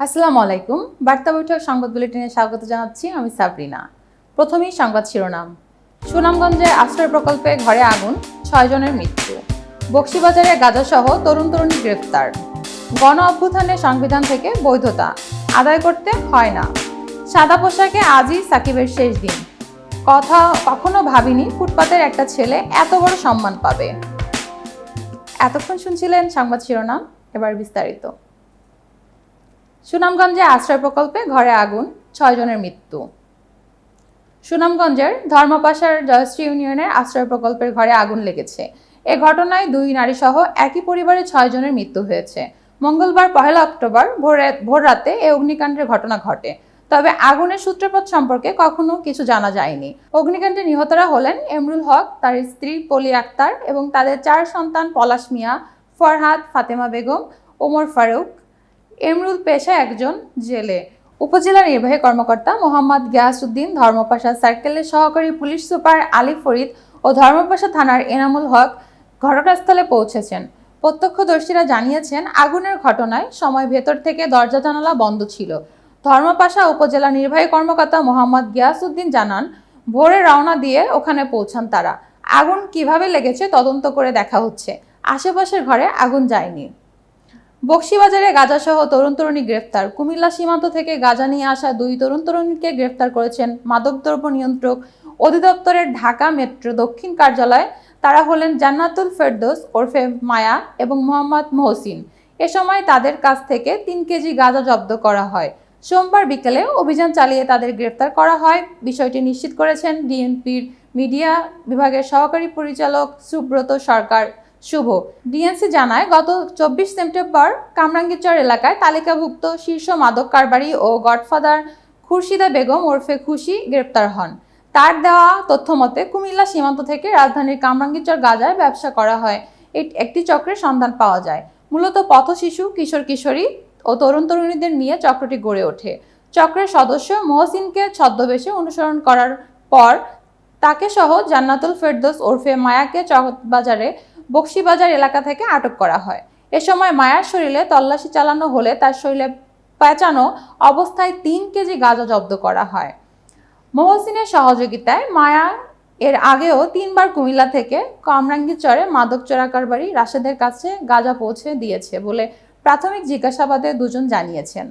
আসসালামু আলাইকুম। বার্তা বৈঠক সংবাদ বুলেটিনে স্বাগত জানাচ্ছি আমি সাবরিনা। প্রথমেই সংবাদ শিরোনাম। সুনামগঞ্জে আশ্রয় প্রকল্পে ঘরে আগুন, ছয় জনের মৃত্যু। বক্সিবাজারে গাজাসহ তরুণ তরুণী গ্রেফতার। গণ অভ্যুত্থানের সংবিধান থেকে বৈধতা, আদায় করতে হয় না। সাদা পোশাকে আজই সাকিবের শেষ দিন। কথা কখনো ভাবিনি ফুটপাতের একটা ছেলে এত বড় সম্মান পাবে। এতক্ষণ শুনছিলেন সংবাদ শিরোনাম, এবার বিস্তারিত। সুনামগঞ্জে আশ্রয় প্রকল্পে ঘরে আগুন, ছয় জনের মৃত্যু। সুনামগঞ্জের ধর্মপাশার জয়শ্রী ইউনিয়নের আশ্রয় প্রকল্পের ঘরে আগুন লেগেছে। এ ঘটনায় দুই নারী সহ একই পরিবারে ছয় জনের মৃত্যু হয়েছে। মঙ্গলবার পহেলা অক্টোবর ভোর ভোর রাতে এ অগ্নিকাণ্ডের ঘটনা ঘটে। তবে আগুনের সূত্রপাত সম্পর্কে কখনো কিছু জানা যায়নি। অগ্নিকাণ্ডে নিহতরা হলেন এমরুল হক, তার স্ত্রী পলি আক্তার এবং তাদের চার সন্তান পলাশ মিয়া, ফরহাদ, ফাতেমা বেগম, ওমর ফারুক এমরুল পেশা একজন জেলে। উপজেলা নির্বাহী কর্মকর্তা মোহাম্মদ গিয়াসউদ্দিন, ধর্মপাশা সার্কেলের সহকারী পুলিশ সুপার আলী ফরিদ ও ধর্মপাশা থানার এনামুল হক ঘটনাস্থলে পৌঁছেছেন। প্রত্যক্ষদর্শীরা জানিয়েছেন, আগুনের ঘটনায় সময় ভেতর থেকে দরজা জানালা বন্ধ ছিল। ধর্মপাশা উপজেলা নির্বাহী কর্মকর্তা মোহাম্মদ গিয়াসউদ্দিন জানান, ভোরে রওনা দিয়ে ওখানে পৌঁছান তারা। আগুন কীভাবে লেগেছে তদন্ত করে দেখা হচ্ছে। আশেপাশের ঘরে আগুন যায়নি। বক্সিবাজারে গাজাসহ তরুণ তরুণী গ্রেফতার। কুমিল্লা সীমান্ত থেকে গাজা নিয়ে আসা দুই তরুণ তরুণীকে গ্রেফতার করেছেন মাদকদ্রব্য নিয়ন্ত্রক অধিদপ্তরের ঢাকা মেট্রো দক্ষিণ কার্যালয়। তারা হলেন জান্নাতুল ফেরদোস, ওরফে মায়া এবং মোহাম্মদ মহসিন। এ সময় তাদের কাছ থেকে তিন কেজি গাঁজা জব্দ করা হয়। সোমবার বিকেলে অভিযান চালিয়ে তাদের গ্রেফতার করা হয়। বিষয়টি নিশ্চিত করেছেন ডিএনপির মিডিয়া বিভাগের সহকারী পরিচালক সুব্রত সরকার। শুভ। ডিএনসি জানায়, গত চব্বিশ সেপ্টেম্বর কামরাঙ্গীরচর এলাকায় তালিকাভুক্ত শীর্ষ মাদক কারবারি ও গডফাদার খুরশিদা বেগম ওরফে খুশি গ্রেপ্তার হন। তার দেওয়া তথ্য মতে, কুমিল্লা সীমান্ত থেকে রাজধানীর কামরাঙ্গীরচর গাজায় ব্যবসা করা হয়। একটি চক্রের সন্ধান পাওয়া যায়। মূলত পথ শিশু, কিশোর কিশোরী ও তরুণ তরুণীদের নিয়ে চক্রটি গড়ে ওঠে। চক্রের সদস্য মহসিনকে ছদ্মবেশে অনুসরণ করার পর তাকে সহ জান্নাতুল ফেরদোস ওরফে মায়াকে চকবাজারে বক্সিবাজার এলাকা থেকে আটক করা হয়। এ সময় মায়ার শরীরে তল্লাশি চালানো হলে তার শরীরে পেঁচানো অবস্থায় তিন কেজি গাঁজা জব্দ করা হয়। মহসিনের সহযোগিতায় মায়া এর আগেও তিনবার কুমিল্লা থেকে কামরাঙ্গীরচরে মাদক চোরাকার বাড়ি রাশেদের কাছে গাঁজা পৌঁছে দিয়েছে বলে প্রাথমিক জিজ্ঞাসাবাদে দুজন জানিয়েছেন।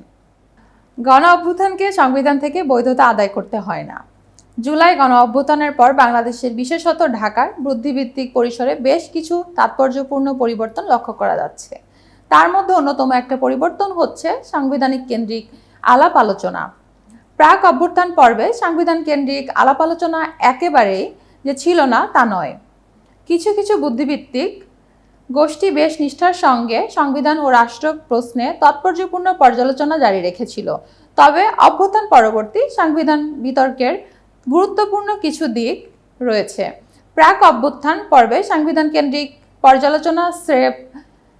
গণ অভ্যুত্থানকে সংবিধান থেকে বৈধতা আদায় করতে হয় না। জুলাই গণ অভ্যুত্থানের পর বাংলাদেশের বিশেষত ঢাকার বুদ্ধিভিত্তিক পরিসরে বেশ কিছু তাৎপর্যপূর্ণ পরিবর্তন লক্ষ্য করা যাচ্ছে। তার মধ্যে অন্যতম একটা পরিবর্তন হচ্ছে সাংবিধানিক কেন্দ্রিক আলাপ আলোচনা। প্রাক অভ্যুত্থান পর্বে সাংবিধান কেন্দ্রিক আলাপ আলোচনা একেবারেই যে ছিল না, তা নয়। কিছু কিছু বুদ্ধিভিত্তিক গোষ্ঠী বেশ নিষ্ঠার সঙ্গে সংবিধান ও রাষ্ট্র প্রশ্নে তাৎপর্যপূর্ণ পর্যালোচনা জারি রেখেছিল। তবে অভ্যুত্থান পরবর্তী সংবিধান বিতর্কের গুরুত্বপূর্ণ কিছু দিক রয়েছে। প্রাক অভ্যুত্থান পর্বে সংবিধান কেন্দ্রিক পর্যালোচনা স্রেফ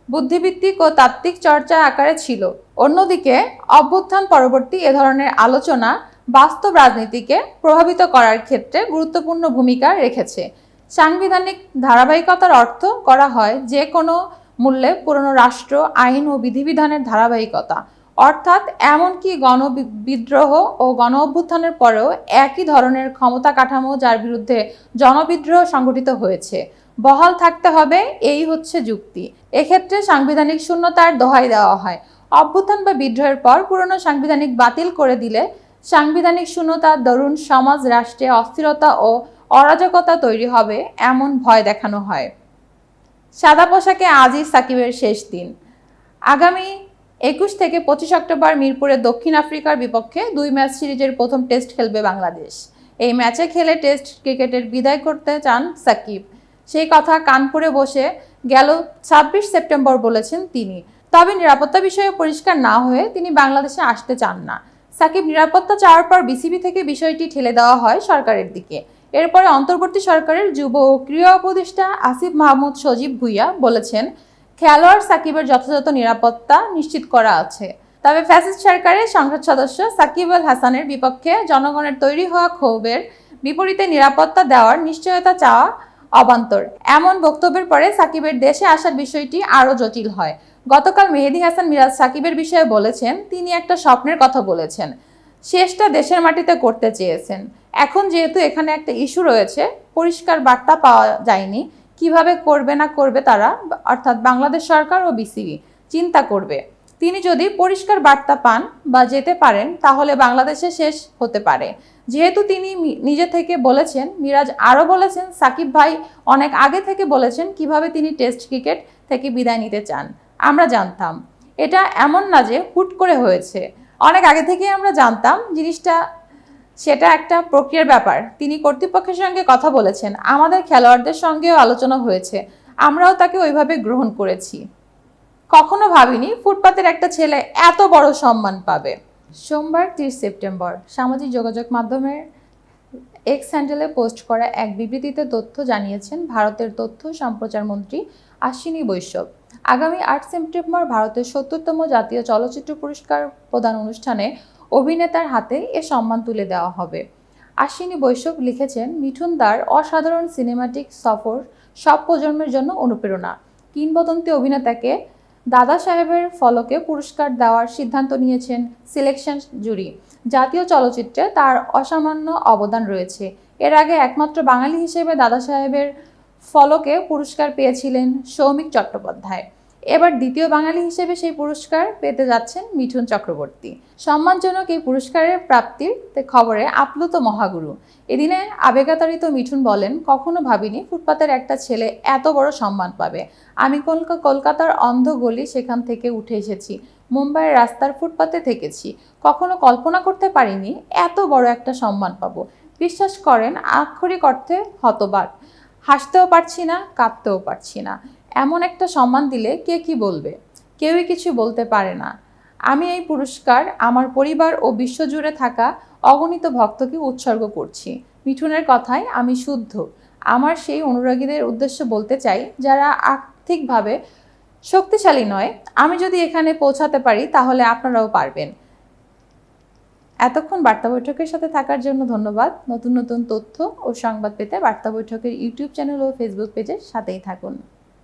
বুদ্ধিভিত্তিক ও তাত্ত্বিক চর্চা আকারে ছিল। অন্যদিকে অভ্যুত্থান পরবর্তী এ ধরনের আলোচনা বাস্তব রাজনীতিকে প্রভাবিত করার ক্ষেত্রে গুরুত্বপূর্ণ ভূমিকা রেখেছে। সাংবিধানিক ধারাবাহিকতার অর্থ করা হয় যে কোনো মূল্যে পুরনো রাষ্ট্র, আইন ও বিধিবিধানের ধারাবাহিকতা। অর্থাৎ এমনকি গণবিদ্রোহ ও গণ অভ্যুত্থানের পরেও একই ধরনের ক্ষমতা কাঠামো যার বিরুদ্ধে জনবিদ্রোহ সংগঠিত হয়েছে। বহাল থাকতে হবে, এই হচ্ছে যুক্তি। এক্ষেত্রে সাংবিধানিক শূন্যতার দোহাই দেওয়া হয়। অভ্যুত্থান বা বিদ্রোহের পর পুরনো সাংবিধানিক বাতিল করে দিলে সাংবিধানিক শূন্যতার দরুন, সমাজ, রাষ্ট্রে অস্থিরতা ও অরাজকতা তৈরি হবে এমন ভয় দেখানো হয়। সাদা পোশাকে আজই সাকিবের শেষ দিন। আগামী একুশ থেকে পঁচিশ অক্টোবর মিরপুরে দক্ষিণ আফ্রিকার বিপক্ষে দুই ম্যাচ সিরিজের প্রথম টেস্ট খেলবে বাংলাদেশ। এই ম্যাচে খেলে টেস্ট ক্রিকেটের বিদায় করতে চান সাকিব। সেই কথা কানপুরে বসে গেল ছাব্বিশ সেপ্টেম্বর বলেছেন তিনি। তবে নিরাপত্তা বিষয়ে পরিষ্কার না হয়ে তিনি বাংলাদেশে আসতে চান না। সাকিব নিরাপত্তা চাওয়ার পর বিসিবি থেকে বিষয়টি ঠেলে দেওয়া হয় সরকারের দিকে। এরপরে অন্তর্বর্তী সরকারের যুব ও ক্রীড়া উপদেষ্টা আসিফ মাহমুদ সজীব ভুইয়া বলেছেন খেলোয়াড় সাকিবের যথাযথ নিরাপত্তা নিশ্চিত করা আছে। তবে ফ্যাসিস্ট সরকারের সংসদ সদস্য সাকিব আল হাসানের বিপক্ষে জনগণের তৈরি হওয়া ক্ষোভের বিপরীতে নিরাপত্তা দেওয়ার নিশ্চয়তা চাওয়া অবান্তর। এমন বক্তব্যের পরে সাকিবের দেশে আসার বিষয়টি আরও জটিল হয়। গতকাল মেহেদি হাসান মিরাজ সাকিবের বিষয়ে বলেছেন, তিনি একটা স্বপ্নের কথা বলেছেন, শেষটা দেশের মাটিতে করতে চেয়েছেন। এখন যেহেতু এখানে একটা ইস্যু রয়েছে, পরিষ্কার বার্তা পাওয়া যায়নি কীভাবে করবে না করবে তারা, অর্থাৎ বাংলাদেশ সরকার ও বিসিবি চিন্তা করবে। তিনি যদি পরিষ্কার বার্তা পান বা যেতে পারেন, তাহলে বাংলাদেশে শেষ হতে পারে। যেহেতু তিনি নিজে থেকে বলেছেন, মিরাজ আরও বলেছেন, সাকিব ভাই অনেক আগে থেকে বলেছেন কীভাবে তিনি টেস্ট ক্রিকেট থেকে বিদায় নিতে চান। আমরা জানতাম। এটা এমন না যে হুট করে হয়েছে। অনেক আগে থেকেই আমরা জানতাম জিনিসটা সেটা একটা প্রক্রিয়ার ব্যাপার। তিনি কর্তৃপক্ষের সঙ্গে কথা বলেছেন। আমাদের খেলোয়াড়দের সঙ্গেও আলোচনা হয়েছে। আমরাও তাকে ওইভাবে গ্রহণ করেছি। কখনো ভাবিনি ফুটপাতের একটা ছেলে এত বড় সম্মান পাবে। সোমবার তিরিশ সেপ্টেম্বর সামাজিক যোগাযোগ মাধ্যমের এক্স হ্যান্ডেলে পোস্ট করা এক বিবৃতিতে তথ্য জানিয়েছেন ভারতের তথ্য সম্প্রচার মন্ত্রী আশ্বিনী বৈষ্ণব। আগামী আট সেপ্টেম্বর ভারতের সত্তরতম জাতীয় চলচ্চিত্র পুরস্কার প্রদান অনুষ্ঠানে অভিনেতার হাতে এ সম্মান তুলে দেওয়া হবে। আশ্বিনী বৈষ্ণব লিখেছেন, মিঠুন দার অসাধারণ সিনেমাটিক সফর সব প্রজন্মের জন্য অনুপ্রেরণা। কিংবদন্তি অভিনেতাকে দাদা সাহেবের ফলকে পুরস্কার দেওয়ার সিদ্ধান্ত নিয়েছেন সিলেকশন জুরি। জাতীয় চলচ্চিত্রে তার অসামান্য অবদান রয়েছে। এর আগে একমাত্র বাঙালি হিসেবে দাদা সাহেবের ফলকে পুরস্কার পেয়েছিলেন সৌমিক চট্টোপাধ্যায়। এবার দ্বিতীয় বাঙালি হিসেবে সেই পুরস্কার পেতে যাচ্ছেন মিঠুন চক্রবর্তী। সম্মানজনক এই পুরস্কারের প্রাপ্তির খবরে আপ্লুত মহাগুরু। এদিনে আবেগাতাড়িত মিঠুন বলেন, কখনো ভাবিনি ফুটপাতের একটা ছেলে এত বড় সম্মান পাবে। আমি কলকা, কলকাতার অন্ধ গলি সেখান থেকে উঠে এসেছি। মুম্বাইয়ের রাস্তার ফুটপাতে থেকেছি। কখনো কল্পনা করতে পারিনি এত বড় একটা সম্মান পাবো। বিশ্বাস করেন, আক্ষরিক অর্থে হতবাক। হাসতেও পারছি না, কাঁদতেও পারছি না। এমন একটা সম্মান দিলে কে কি বলবে? কেউই কিছু বলতে পারে না। আমি এই পুরস্কার আমার পরিবার ও বিশ্বজুড়ে থাকা অগণিত ভক্তকে উৎসর্গ করছি। মিঠুনের কথায় আমি শুদ্ধ। আমার সেই অনুরাগীদের উদ্দেশ্য বলতে চাই, যারা আর্থিকভাবে শক্তিশালী নয়। আমি যদি এখানে পৌঁছাতে পারি, তাহলে আপনারাও পারবেন। এতক্ষণ বার্তা বৈঠকের সাথে থাকার জন্য ধন্যবাদ। নতুন নতুন তথ্য ও সংবাদ পেতে বার্তা বৈঠকের ইউটিউব চ্যানেল ও ফেসবুক পেজের সাথেই থাকুন।